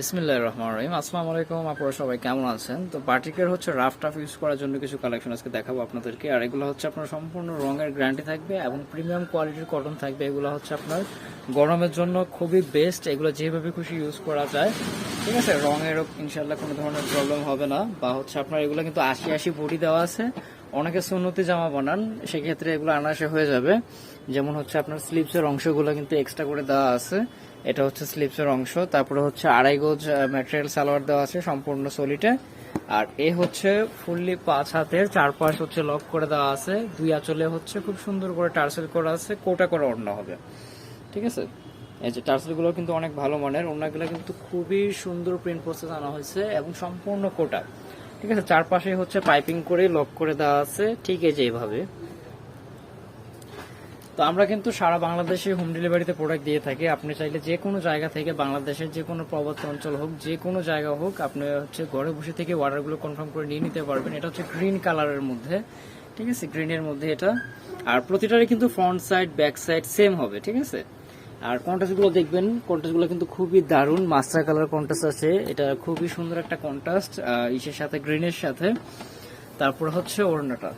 বিসমিল্লাহ রহমান রহিম। আসসালামু আলাইকুম আপনারা সবাই কেমন আছেন? তো বাটিকের হচ্ছে রাফ টাফ ইউজ করার জন্য কিছু কালেকশন আজকে দেখাবো আপনাদেরকে। আর এগুলো হচ্ছে আপনার সম্পূর্ণ রঙের গ্যারান্টি থাকবে এবং প্রিমিয়াম কোয়ালিটির কটন থাকবে। এগুলো হচ্ছে আপনার গরমের জন্য খুবই বেস্ট এগুলো যেভাবে খুশি ইউজ করা যায়। ঠিক আছে? রঙেরও ইনশাল্লাহ কোনো ধরনের প্রবলেম হবে না। বা হচ্ছে আপনার এগুলো কিন্তু আশি আশি বডি দেওয়া আছে। অনেকে সুন্নতি জামা বানান, সেক্ষেত্রে এগুলো আনাসে হয়ে যাবে। যেমন হচ্ছে আপনার স্লিপসের অংশগুলো কিন্তু এক্সট্রা করে দেওয়া আছে। এটা হচ্ছে স্লিপসের অংশ। তারপরে হচ্ছে আড়াই গোজ ম্যাটেরিয়াল সালোয়ার দেওয়া আছে সম্পূর্ণ সলিটে। আর এ হচ্ছে ফুললি পাঁচ হাতের চারপাশ হচ্ছে লক করে দেওয়া আছে। দুই আঁচলে হচ্ছে খুব সুন্দর করে টার্সেল করা আছে, কোটা করে অন্য হবে। ঠিক আছে? এই যে টার্সেলগুলো কিন্তু অনেক ভালো মানের। ওনাগুলো কিন্তু খুবই সুন্দর প্রিন্ট প্রসেস আনা হয়েছে এবং সম্পূর্ণ কোটা। ঠিক আছে, চারপাশে হচ্ছে পাইপিং করে লক করে দেওয়া আছে, ঠিক আছে এইভাবে। তো আমরা কিন্তু সারা বাংলাদেশে হোম ডেলিভারিতে প্রোডাক্ট দিয়ে থাকি। আপনি চাইলে যে কোনো জায়গা থেকে বাংলাদেশের যে কোনো পর্বত অঞ্চল হোক, যে কোনো জায়গা হোক, আপনি হচ্ছে ঘরে বসে থেকে অর্ডারগুলো কনফার্ম করে নিয়ে নিতে পারবেন। এটা হচ্ছে গ্রিন কালারের মধ্যে, ঠিক আছে গ্রিনের মধ্যে এটা। আর প্রতিটারই কিন্তু front side back side same হবে, ঠিক আছে? আর কন্ট্রাস্টগুলো দেখবেন কন্ট্রাস্টগুলো কিন্তু খুবই দারুণ মাস্টার কালার কন্ট্রাস্ট আছে। এটা খুবই সুন্দর একটা কন্ট্রাস্ট ইসের সাথে, গ্রিনের সাথে। তারপর হচ্ছে ওড়নাটা।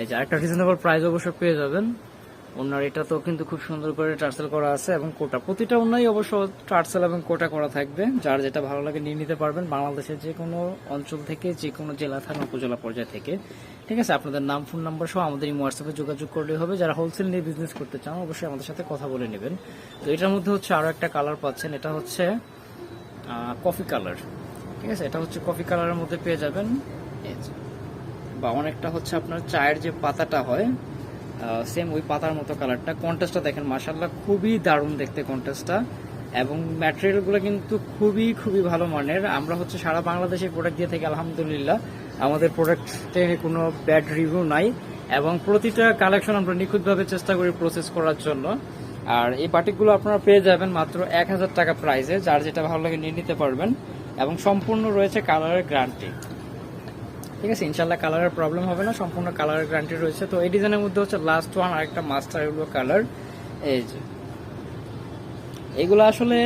এই যে একটা রিজনেবল প্রাইস অবশ্য পেয়ে যাবেন। ওনার এটা তো কিন্তু খুব সুন্দর করে টার্সেল করা আছে এবং কোটা। প্রতিটা ওনাই অবশ্য টার্সেল এবং কোটা করা থাকবে। যার যেটা ভালো লাগে নিয়ে নিতে পারবেন বাংলাদেশের যে কোনো অঞ্চল থেকে, যে কোনো জেলা থানা, উপজেলা পর্যায় থেকে। ঠিক আছে? আপনাদের নাম, ফোন নাম্বার সহ আমাদের এই হোয়াটসঅ্যাপে যোগাযোগ করলে হবে। যারা হোলসেল নিয়ে বিজনেস করতে চান, অবশ্যই আমাদের সাথে কথা বলে নেবেন। তো এটার মধ্যে হচ্ছে আরও একটা কালার পাচ্ছেন। এটা হচ্ছে কফি কালার ঠিক আছে? এটা হচ্ছে কফি কালারের মধ্যে পেয়ে যাবেন। বা অনেকটা হচ্ছে আপনার চায়ের যে পাতাটা হয় সেম ওই পাতার মতো কালারটা কন্টেস্টটা দেখেন মাসাল্লাহ খুবই দারুণ দেখতে কন্টেস্টটা এবং ম্যাটেরিয়ালগুলো কিন্তু খুবই খুবই ভালো মানের। আমরা হচ্ছে সারা বাংলাদেশে প্রোডাক্ট দিয়ে থাকি, আলহামদুলিল্লাহ। আমাদের প্রোডাক্টে কোনো ব্যাড রিভিউ নাই। এবং প্রতিটা কালেকশন আমরা নিখুঁতভাবে চেষ্টা করি প্রসেস করার জন্য। আর এই বাটিকগুলো আপনারা পেয়ে যাবেন মাত্র এক হাজার টাকা প্রাইসে যার যেটা ভালো লাগে নিয়ে নিতে পারবেন। এবং সম্পূর্ণ রয়েছে কালারের গ্যারান্টি ঠিক আছে ইনশাল্লাহ কালারের প্রবলেম হবে না, সম্পূর্ণ কালারের গ্যারান্টি রয়েছে। তো এই ডিজাইনের মধ্যে হচ্ছে লাস্ট ওয়ান আর একটা মাস্টার এগুলো কালার এই যে। এগুলো আসলে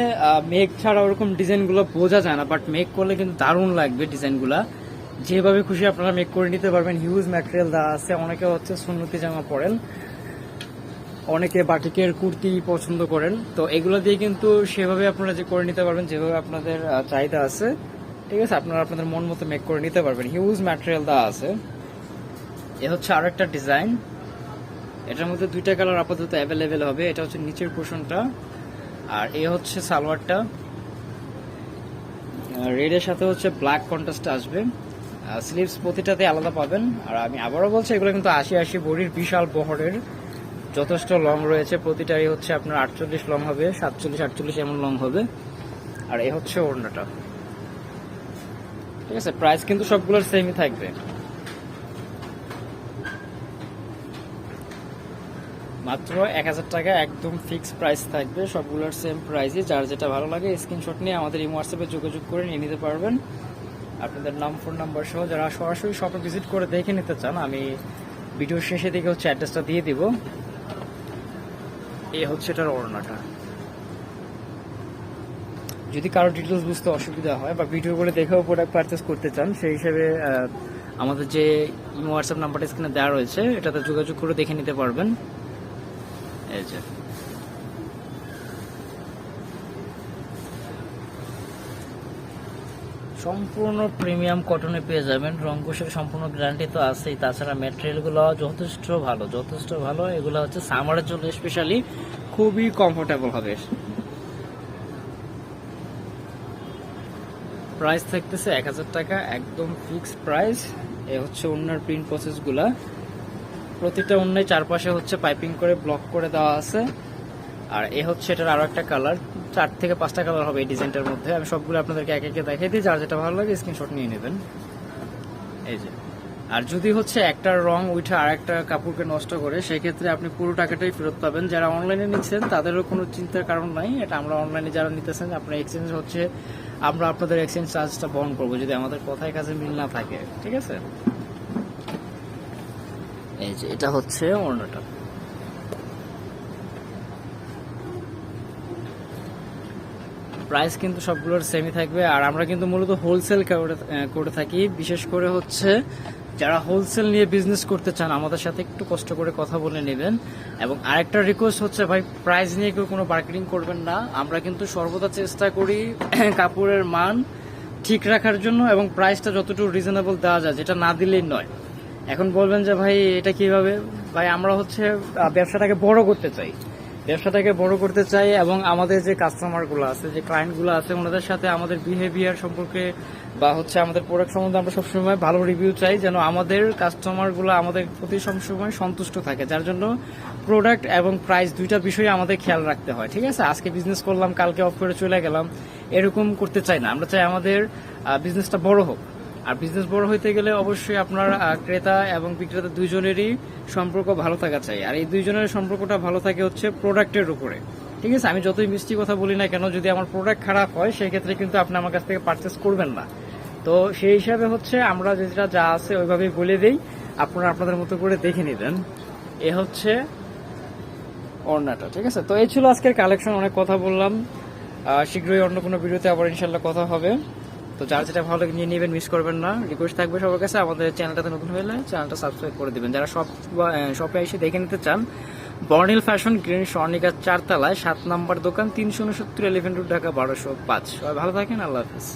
মেক ছাড়া ওরকম ডিজাইনগুলো বোঝা যায় না বাট মেক করলে কিন্তু দারুণ লাগবে ডিজাইনগুলো যেভাবে খুশি আপনারা মেক করে নিতে পারবেন। হিউজ ম্যাটেরিয়াল দেওয়া আছে, অনেকে হচ্ছে সুন্নতি জামা পরেন, অনেকে বাটিকের কুর্তি পছন্দ করেন। তো এগুলো দিয়ে কিন্তু সেভাবে আপনারা যে করে নিতে পারবেন, যেভাবে আপনাদের চাহিদা আছে। ঠিক আছে, আপনারা আপনাদের মন মতো মেক করে নিতে পারবেন। হিউজ ম্যাটেরিয়াল দেওয়া আছে। এ হচ্ছে আর একটা ডিজাইন এটার মধ্যে দুইটা কালার আপাতত অ্যাভেলেবেল হবে। এটা হচ্ছে নিচের পোর্শনটা আর এ হচ্ছে সালোয়ারটা। রেডের সাথে হচ্ছে ব্ল্যাক কন্ট্রাস্ট আসবে। স্লিভস প্রতিটাতে আলাদা পাবেন। আর আমি আবারও বলছি, এগুলো কিন্তু আশি আশি বড়ির বিশাল বহরের। যথেষ্ট লং রয়েছে। প্রতিটাই হচ্ছে আপনার আটচল্লিশ লং হবে, সাতচল্লিশ, আটচল্লিশ এমন লং হবে। আর এ হচ্ছে ওড়নাটা। ঠিক আছে প্রাইস কিন্তু সবগুলোর সেমই থাকবে। মাত্র এক হাজার টাকা একদম ফিক্স প্রাইস থাকবে, সবগুলোর সেম প্রাইসই যার যেটা ভালো লাগে স্ক্রিনশট নিয়ে আমাদের এই হোয়াটসঅ্যাপে যোগাযোগ করে নিয়ে নিতে পারবেন। আপনাদের নাম ফোন নাম্বার সহ যারা সরাসরি শপে ভিজিট করে দেখে নিতে চান, আমি ভিডিওর শেষে দিকে হচ্ছে অ্যাড্রেসটা দিয়ে দিব। এই হচ্ছে এটার ওড়নাটা। যদি কারও ডিটেলস বুঝতে অসুবিধা হয় বা ভিডিও করে দেখেও প্রোডাক্ট পারচেস করতে চান, সেই হিসেবে আমাদের যে ইমো হোয়াটসঅ্যাপ নাম্বারটা স্ক্রিনে দেওয়া রয়েছে, এটাতে যোগাযোগ করে দেখে নিতে পারবেন। এই যে। সম্পূর্ণ প্রিমিয়াম কটনে পেয়ে যাবেন। রঙ্কুশের সম্পূর্ণ গ্যারান্টি তো আছেই। তাছাড়া ম্যাটেরিয়ালগুলো যথেষ্ট ভালো যথেষ্ট ভালো। এগুলো হচ্ছে সামারের জন্য স্পেশালি খুবই কমফোর্টেবল হবে। প্রাইস থাকতেছে এক হাজার টাকা, একদম ফিক্সড প্রাইস এ হচ্ছে অন্যার প্রিন্ট প্রসেসগুলা প্রতিটা অন্যায় চারপাশে হচ্ছে পাইপিং করে ব্লক করে দেওয়া আছে। আর এ হচ্ছে এটার আরও একটা কালার চার থেকে পাঁচটা কালার হবে এই ডিজাইনটার মধ্যে। আমি সবগুলো আপনাদেরকে এক একে দেখাই দিই। যার যেটা ভালো লাগে স্ক্রিনশট নিয়ে নেবেন। এই যে। আর যদি হচ্ছে একটা রং উঠে আর একটা কাপড়কে নষ্ট করে, সেক্ষেত্রে আপনি পুরো টাকাটাই ফেরত পাবেন। যারা অনলাইনে নিচ্ছেন, তাদেরও কোনো চিন্তার কারণ নাই। এটা আমরা অনলাইনে যারা নিতেছেন, আপনার এক্সচেঞ্জ হচ্ছে আমরা আপনাদের এক্সচেঞ্জ চার্জটা বহন করব, যদি আমাদের কথায় কাছে মিল না থাকে, ঠিক আছে? এই যে, এটা হচ্ছে অন্যটা। প্রাইস কিন্তু সবগুলোর সেমই থাকবে, আর আমরা কিন্তু মূলত হোলসেল করে থাকি। বিশেষ করে হচ্ছে যারা হোলসেল নিয়ে বিজনেস করতে চান, আমাদের সাথে একটু কষ্ট করে কথা বলে নেবেন। এবং আরেকটা রিকোয়েস্ট হচ্ছে, ভাই প্রাইস নিয়ে কেউ কোনো মার্কেটিং করবেন না। আমরা কিন্তু সর্বদা চেষ্টা করি কাপড়ের মান ঠিক রাখার জন্য এবং প্রাইসটা যতটুকু রিজনেবল দেওয়া যায়, যেটা না দিলেই নয়। এখন বলবেন যে, ভাই, এটা কীভাবে? ভাই, আমরা হচ্ছে ব্যবসাটাকে বড় করতে চাই। ব্যবসাটাকে বড় করতে চাই এবং আমাদের যে কাস্টমারগুলো আছে, যে ক্লায়েন্টগুলো আছে, ওনাদের সাথে আমাদের বিহেভিয়ার সম্পর্কে বা হচ্ছে আমাদের প্রোডাক্ট সম্বন্ধে আমরা সবসময় ভালো রিভিউ চাই, যেন আমাদের কাস্টমারগুলো আমাদের প্রতি সবসময় সন্তুষ্ট থাকে, যার জন্য প্রোডাক্ট এবং প্রাইস দুইটা বিষয়ে আমাদের খেয়াল রাখতে হয়, ঠিক আছে? আজকে বিজনেস করলাম, কালকে অফ করে চলে গেলাম, এরকম করতে চাই না। আমরা চাই আমাদের বিজনেসটা বড় হোক। আর বিজনেস বড় হইতে গেলে অবশ্যই আপনার ক্রেতা এবং বিক্রেতা দুইজনেরই সম্পর্ক ভালো থাকা চাই। আর এই দুইজনের সম্পর্কটা ভালো থাকে হচ্ছে প্রোডাক্টের উপরে। ঠিক আছে? আমি যতই মিষ্টি কথা বলি না কেন, যদি আমার প্রোডাক্ট খারাপ হয় সেই ক্ষেত্রে কিন্তু আপনি আমার কাছ থেকে পারচেস করবেন না। তো সেই হিসাবে হচ্ছে আমরা যেটা যা আছে ওইভাবেই বলে দিই। আপনারা আপনাদের মতো করে দেখে নেবেন। এ হচ্ছে ওড়নাটা ঠিক আছে? তো এই ছিল আজকের কালেকশন অনেক কথা বললাম। শীঘ্রই অন্য কোনো ভিডিওতে আবার ইনশাল্লাহ কথা হবে। তো যারা যেটা ভালো নিয়ে নেবেন মিস করবেন না। রিকোয়েস্ট থাকবে সবার কাছে। আমাদের চ্যানেলটাতে নতুন হলে চ্যানেলটা সাবস্ক্রাইব করে দেবেন। যারা সব শপে এসে দেখে নিতে চান বর্নিল ফ্যাশন গ্রিন স্বর্ণিকার চারতলায়, সাত নাম্বার দোকান, তিনশো উনসত্তর এলিভেন রুট ঢাকা, বারোশো পাঁচ। সবাই ভালো থাকেন। আল্লাহ হাফিজ।